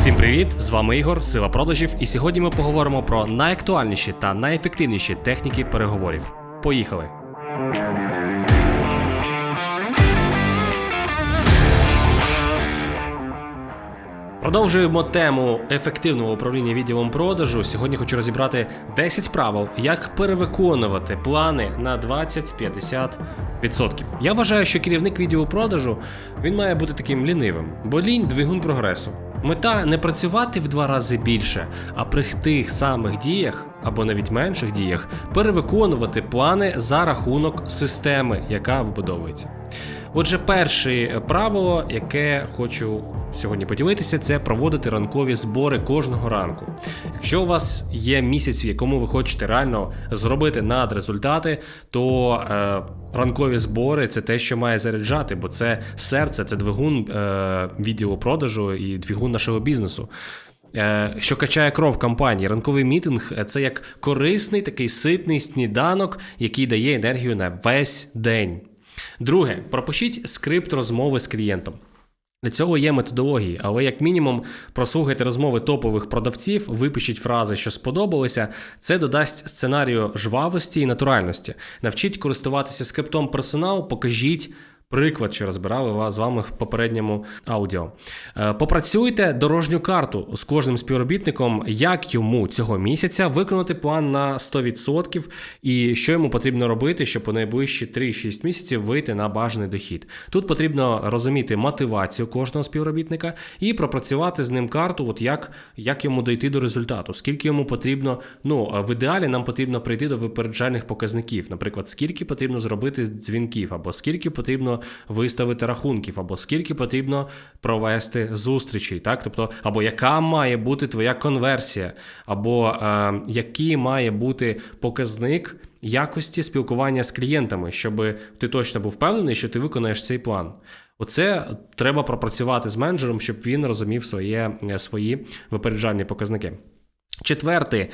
Всім привіт! З вами Ігор, Сила продажів, і сьогодні ми поговоримо про найактуальніші та найефективніші техніки переговорів. Поїхали! Продовжуємо тему ефективного управління відділом продажу. Сьогодні хочу розібрати 10 правил, як перевиконувати плани на 20-50%. Я вважаю, що керівник відділу продажу він має бути таким лінивим, бо лінь двигун прогресу. Мета не працювати в два рази більше, а при тих самих діях або навіть менших діях перевиконувати плани за рахунок системи, яка вибудовується. Отже, перше правило, яке хочу сьогодні поділитися, це проводити ранкові збори кожного ранку. Якщо у вас є місяць, в якому ви хочете реально зробити надрезультати, то е, ранкові збори це те, що має заряджати, бо це серце, це двигун е, відділу продажу і двигун нашого бізнесу. Е, Що качає кров компанії. Ранковий мітинг це як корисний такий ситний сніданок, який дає енергію на весь день. Друге, пропишіть скрипт розмови з клієнтом. Для цього є методології, але як мінімум прослухайте розмови топових продавців, випишіть фрази, що сподобалися. Це додасть сценарію жвавості і натуральності. Навчіть користуватися скриптом персонал, покажіть. Приклад, що розбирали з вами в попередньому аудіо. Е, Попрацюйте дорожню карту з кожним співробітником, як йому цього місяця виконати план на 100% і що йому потрібно робити, щоб у найближчі 3-6 місяців вийти на бажаний дохід. Тут потрібно розуміти мотивацію кожного співробітника і пропрацювати з ним карту, от як, як йому дойти до результату, скільки йому потрібно. Ну в ідеалі нам потрібно прийти до випереджальних показників, наприклад, скільки потрібно зробити дзвінків, або скільки потрібно виставити рахунків, або скільки потрібно провести зустрічей, так тобто, або яка має бути твоя конверсія, або е, який має бути показник якості спілкування з клієнтами, щоб ти точно був впевнений, що ти виконаєш цей план. Оце треба пропрацювати з менеджером, щоб він розумів своє, свої випереджальні показники. Четверте.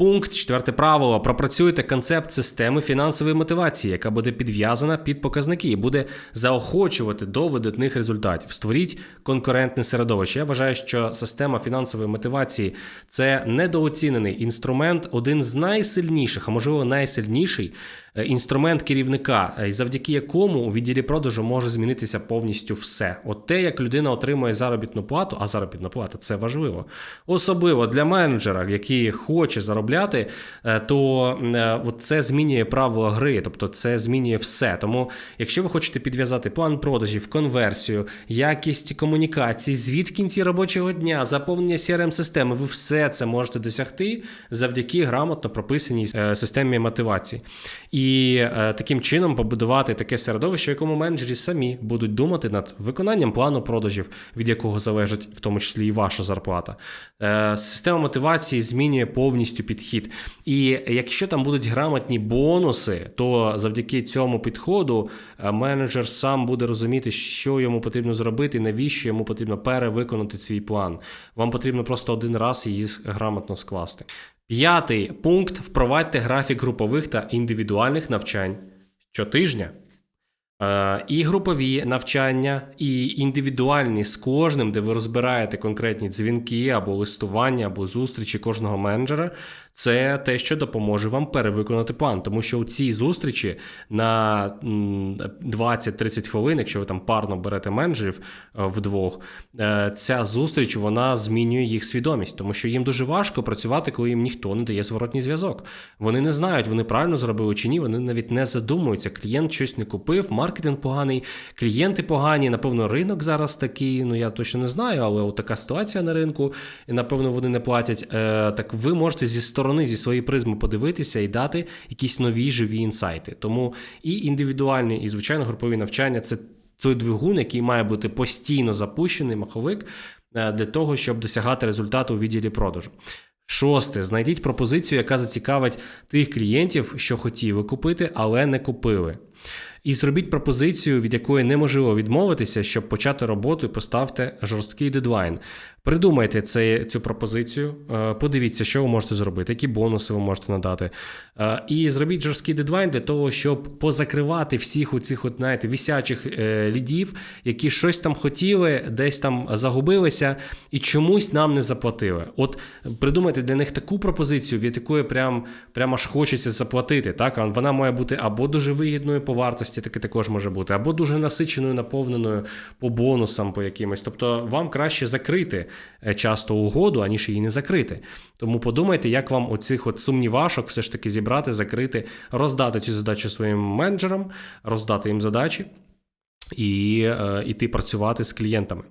Пункт, четверте правило: пропрацюйте концепт системи фінансової мотивації, яка буде підв'язана під показники і буде заохочувати до видатних результатів. Створіть конкурентне середовище. Я вважаю, що система фінансової мотивації це недооцінений інструмент, один з найсильніших, а можливо найсильніший інструмент керівника, е, завдяки якому у відділі продажу може змінитися повністю все. От те, як людина отримує заробітну плату, а заробітна плата це важливо, особливо для менеджера, який хоче заробляти, е, то це змінює правила гри, тобто це змінює все. Тому, якщо ви хочете підв'язати план продажів, конверсію, якість комунікацій, звіт в кінці робочого дня, заповнення crm системи ви все це можете досягти завдяки грамотно прописаній системі мотивації. І е, таким чином побудувати таке середовище, в якому менеджері самі будуть думати над виконанням плану продажів, від якого залежить в тому числі і ваша зарплата. Е, система мотивації змінює повністю підхід. І якщо там будуть грамотні бонуси, то завдяки цьому підходу е, менеджер сам буде розуміти, що йому потрібно зробити, навіщо йому потрібно перевиконати свій план. Вам потрібно просто один раз її грамотно скласти. П'ятий пункт: впровадьте графік групових та індивідуальних навчань щотижня. Е, І групові навчання, і індивідуальні з кожним, де ви розбираєте конкретні дзвінки або листування, або зустрічі кожного менеджера. Це те, що допоможе вам перевиконати план. Тому що у цій зустрічі на 20-30 хвилин, якщо ви там парно берете менеджерів е, вдвох, е, ця зустріч вона змінює їх свідомість, тому що їм дуже важко працювати, коли їм ніхто не дає зворотній зв'язок. Вони не знають, вони правильно зробили чи ні. Вони навіть не задумуються. Клієнт щось не купив, маркетинг поганий, клієнти погані. Напевно, ринок зараз такий. Ну я точно не знаю, але от така ситуація на ринку, і напевно вони не платять. Е, так ви можете зі сторони, зі своєї призми подивитися і дати якісь нові живі інсайти. Тому і індивідуальні, і звичайно групові навчання це той двигун, який має бути постійно запущений, маховик е, для того, щоб досягати результату у відділі продажу. Шосте, знайдіть пропозицію, яка зацікавить тих клієнтів, що хотіли купити, але не купили. І зробіть пропозицію, від якої неможливо відмовитися, щоб почати роботу і поставте жорсткий дедлайн. Придумайте це, цю пропозицію, е, подивіться, що ви можете зробити, які бонуси ви можете надати. Е, І зробіть жорсткий дедлайн для того, щоб позакривати всіх у цих от, вісячих е, лідів, які щось там хотіли, десь там загубилися і чомусь нам не заплатили. От придумайте для них таку пропозицію, від якої прям, прям аж хочеться заплатити. Так? Вона має бути або дуже вигідною по вартості, таке також може бути, або дуже насиченою, наповненою по бонусам, по якимось. Тобто вам краще закрити е, часто угоду, аніж її не закрити. Тому подумайте, як вам оцих от сумнівашок все ж таки зібрати, закрити, роздати цю задачу своїм менеджерам, роздати їм задачі і е, іти працювати з клієнтами.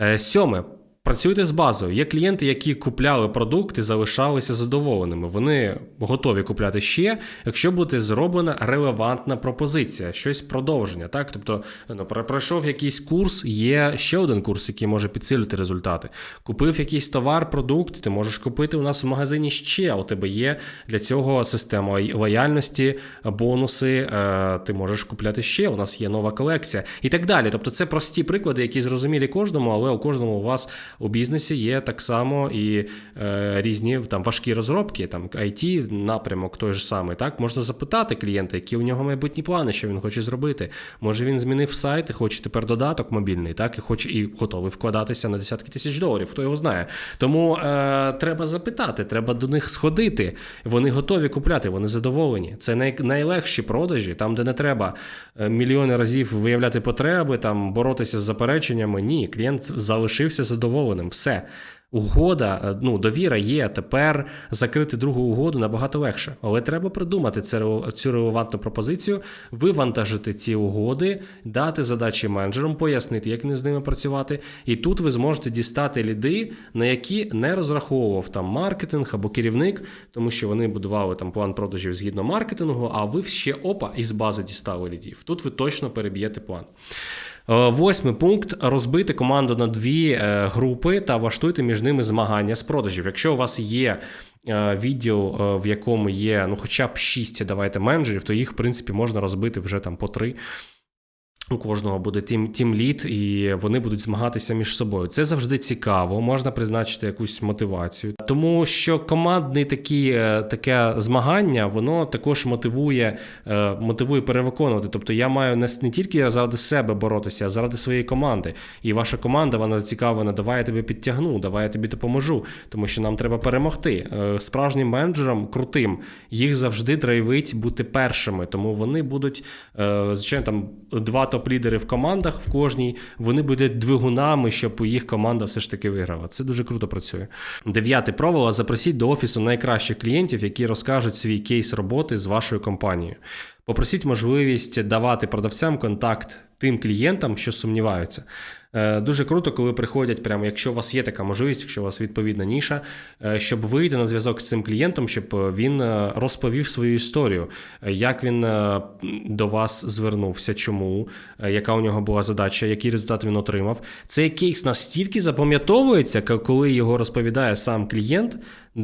Е, Сьоме. Працюйте з базою. Є клієнти, які купляли продукт і залишалися задоволеними. Вони готові купляти ще, якщо буде зроблена релевантна пропозиція, щось продовження. Так, тобто ну, про- пройшов якийсь курс, є ще один курс, який може підсилити результати. Купив якийсь товар, продукт, ти можеш купити у нас в магазині ще. У тебе є для цього система лоя- лояльності, бонуси. е, Ти можеш купляти ще. У нас є нова колекція і так далі. Тобто, це прості приклади, які зрозумілі кожному, але у кожному у вас у бізнесі є так само і е, різні там важкі розробки, там IT напрямок той же самий. Так можна запитати клієнта, які у нього майбутні плани, що він хоче зробити. Може він змінив сайт і хоче тепер додаток мобільний, так і хоче і готовий вкладатися на десятки тисяч доларів. Хто його знає? Тому е, треба запитати, треба до них сходити. Вони готові купляти, вони задоволені. Це най, найлегші продажі, там, де не треба е, мільйони разів виявляти потреби, там боротися з запереченнями. Ні, клієнт залишився задоволеним. Все. Угода, е, ну, довіра є. Тепер закрити другу угоду набагато легше. Але треба придумати цю релевантну пропозицію, вивантажити ці угоди, дати задачі менеджерам, пояснити, як не з ними працювати. І тут ви зможете дістати ліди, на які не розраховував там маркетинг або керівник, тому що вони будували там план продажів згідно маркетингу, а ви ще опа із бази дістали лідів. Тут ви точно переб'єте план. Е, Восьмий пункт розбити команду на дві е, групи та влаштуйте між ними змагання з продажів. Якщо у вас є е, відділ, в якому є ну, хоча б 6 давайте менеджерів, то їх, в принципі, можна розбити вже там по три. У кожного буде тім, тім лід, і вони будуть змагатися між собою. Це завжди цікаво, можна призначити якусь мотивацію. Тому що командний такі, е, таке змагання, воно також мотивує, е, мотивує перевиконувати. Тобто я маю не, не тільки заради себе боротися, а заради своєї команди. І ваша команда вона зацікавлена, давай я тебе підтягну, давай я тобі допоможу, тому що нам треба перемогти. Е, Справжнім менеджерам крутим їх завжди драйвить бути першими, тому вони будуть, звичайно, там два топ-лідери в командах в кожній, вони будуть двигунами, щоб їх команда все ж таки виграла. Це дуже круто працює. Дев'яте правило: запросіть до офісу найкращих клієнтів, які розкажуть свій кейс роботи з вашою компанією. Попросіть можливість давати продавцям контакт тим клієнтам, що сумніваються. Е, Дуже круто, коли приходять, прямо якщо у вас є така можливість, якщо у вас відповідна ніша, е, щоб вийти на зв'язок з цим клієнтом, щоб е, він розповів свою історію, як він до вас звернувся, чому, яка у нього була задача, який результат він отримав. Цей кейс настільки запам'ятовується, коли його розповідає сам клієнт.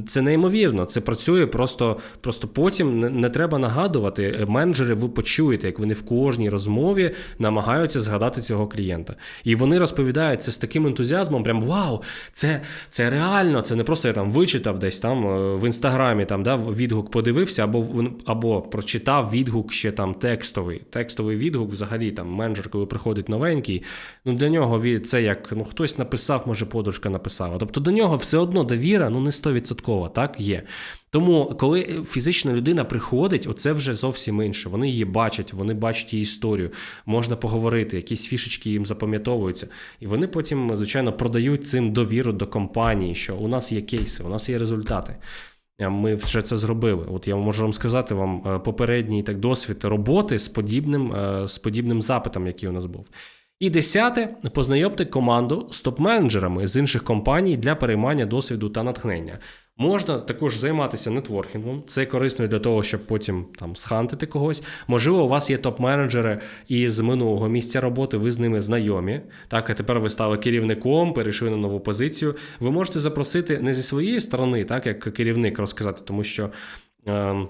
Це неймовірно, це працює просто, просто потім не, не треба нагадувати. Е, Менеджери, ви почуєте, як вони в кожній розмові намагаються згадати цього клієнта. І вони розповідають це з таким ентузіазмом: прям вау, це, це реально, це не просто я там вичитав десь там е, в інстаграмі, там да, відгук подивився, або або прочитав відгук ще там текстовий. Текстовий відгук, взагалі, там менеджер, коли приходить новенький, ну для нього це як ну хтось написав, може, подружка написала. Тобто до нього все одно довіра, ну не 100%, так є. Тому, коли фізична людина приходить, оце вже зовсім інше. Вони її бачать, вони бачать її історію, можна поговорити, якісь фішечки їм запам'ятовуються. І вони потім, звичайно, продають цим довіру до компанії, що у нас є кейси, у нас є результати. Ми вже це зробили. От я можу вам сказати вам е, попередній так досвід роботи з подібним, е, з подібним запитом, який у нас був. І десяте, познайомте команду з топ-менеджерами з інших компаній для переймання досвіду та натхнення. Можна також займатися нетворкінгом. Це корисно для того, щоб потім там схантити когось. Можливо, у вас є топ-менеджери із минулого місця роботи, ви з ними знайомі. Так, а тепер ви стали керівником, перейшли на нову позицію. Ви можете запросити не зі своєї сторони, так як керівник розказати, тому що. Е,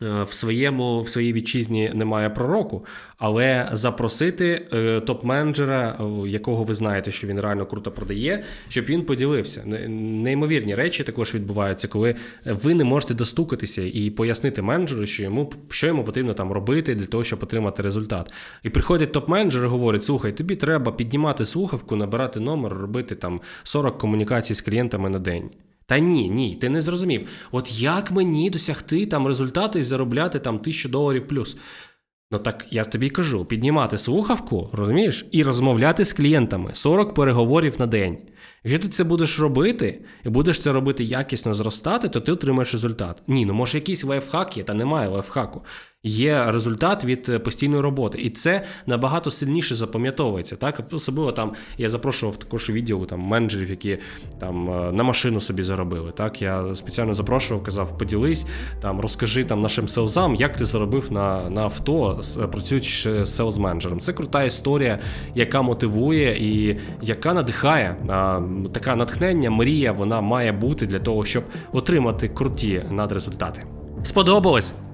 в своєму в своїй вітчизні немає пророку, але запросити е, топ-менеджера, е, якого ви знаєте, що він реально круто продає, щоб він поділився. Не- Неймовірні речі також відбуваються, коли ви не можете достукатися і пояснити менеджеру, що йому що йому потрібно там робити для того, щоб отримати результат. І приходить топ-менеджер і говорить: слухай, тобі треба піднімати слухавку, набирати номер, робити там 40 комунікацій з клієнтами на день. Та ні, ні, ти не зрозумів. От як мені досягти там результати і заробляти там тисячу доларів плюс? Ну так я тобі кажу: піднімати слухавку, розумієш, і розмовляти з клієнтами 40 переговорів на день. Якщо ти це будеш робити, і будеш це робити якісно зростати, то ти отримаєш результат. Ні, ну може якийсь лайфхак є, та немає лайфхаку. Є результат від е, постійної роботи, і це набагато сильніше запам'ятовується. Так, особливо там я запрошував також відео там менеджерів, які там е, на машину собі заробили. Так, я спеціально запрошував, казав, поділись там, розкажи там нашим селзам, як ти заробив на, на авто, працюючи з селз-менеджером. Це крута історія, яка мотивує і яка надихає. А, Така натхнення, мрія, вона має бути для того, щоб отримати круті надрезультати. Сподобалось?